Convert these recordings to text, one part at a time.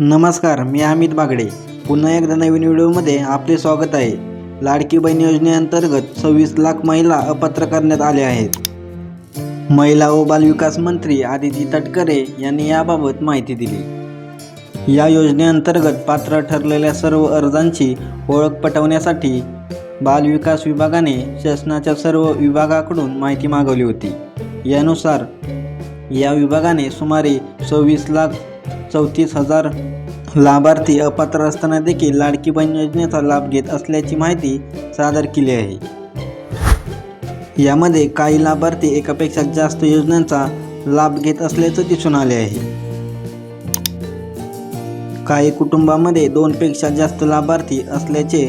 नमस्कार मी अमित बागडे. पुन्हा एकदा नवीन व्हिडिओमध्ये आपले स्वागत आहे. लाडकी बहीण योजनेअंतर्गत सव्वीस लाख महिला अपात्र करण्यात आल्या आहेत. महिला व बालविकास मंत्री आदिती तटकरे यांनी याबाबत माहिती दिली. या योजनेअंतर्गत पात्र ठरलेल्या सर्व अर्जांची ओळख पटवण्यासाठी बालविकास विभागाने शासनाच्या सर्व विभागाकडून माहिती मागवली होती. यानुसार या विभागाने सुमारे सव्वीस लाख चौतीस हजार लाभार्थी अपात्र असताना देखील लाडकी बहीण योजनेचा लाभ घेत असल्याची माहिती सादर केली आहे. यामध्ये काही लाभार्थी एकापेक्षा जास्त योजनांचा लाभ घेत असल्याचं दिसून आले आहे. काही कुटुंबामध्ये दोनपेक्षा जास्त लाभार्थी असल्याचे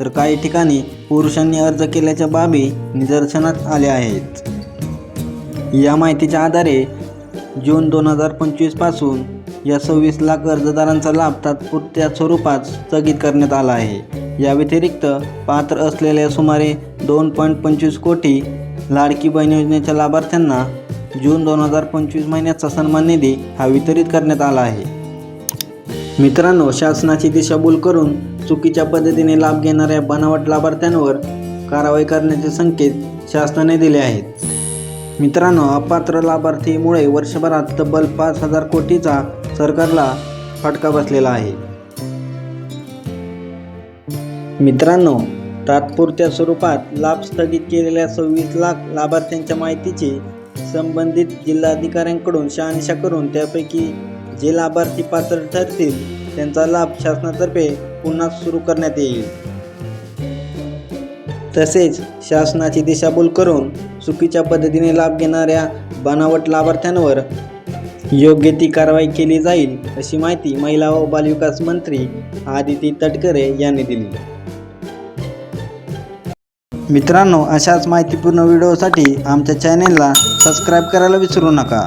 तर काही ठिकाणी पुरुषांनी अर्ज केल्याच्या बाबी निदर्शनात आल्या आहेत. या माहितीच्या आधारे जून दोन हजार पंचवीसपासून या सव्वीस लाख अर्जदारांचा लाभ तात्पुरत्या स्वरूपात स्थगित करण्यात आला आहे. या व्यतिरिक्त पात्र असलेल्या सुमारे दोन पॉईंट पंचवीस कोटी लाडकी बहीण योजनेच्या लाभार्थ्यांना जून दोन हजार पंचवीस महिन्याचा सन्मान निधी हा वितरित करण्यात आला आहे. मित्रांनो शासनाची दिशाभूल करून चुकीच्या पद्धतीने लाभ घेणाऱ्या बनावट लाभार्थ्यांवर कारवाई करण्याचे संकेत शासनाने दिले आहेत. मित्रांनो अपात्र लाभार्थीमुळे वर्षभरात तब्बल पाच हजार कोटीचा सरकारला फटका बसलेला आहे. मित्रांनो तात्पुरत्या स्वरूपात लाभ स्थगित केलेल्या सव्वीस लाख लाभार्थ्यांच्या माहितीची संबंधित जिल्हाधिकाऱ्यांकडून शहानिशा करून त्यापैकी जे लाभार्थी पात्र ठरतील त्यांचा लाभ शासनातर्फे पुन्हा सुरू करण्यात येईल. तसेच शासनाची दिशाभूल करून चुकीच्या पद्धतीने लाभ घेणाऱ्या बनावट लाभार्थ्यांवर योग्य ती कारवाई केली जाईल अशी माहिती महिला व बालविकास मंत्री आदिती तटकरे यांनी दिली. मित्रांनो अशाच माहितीपूर्ण व्हिडिओसाठी आमच्या चॅनेलला सबस्क्राईब करायला विसरू नका.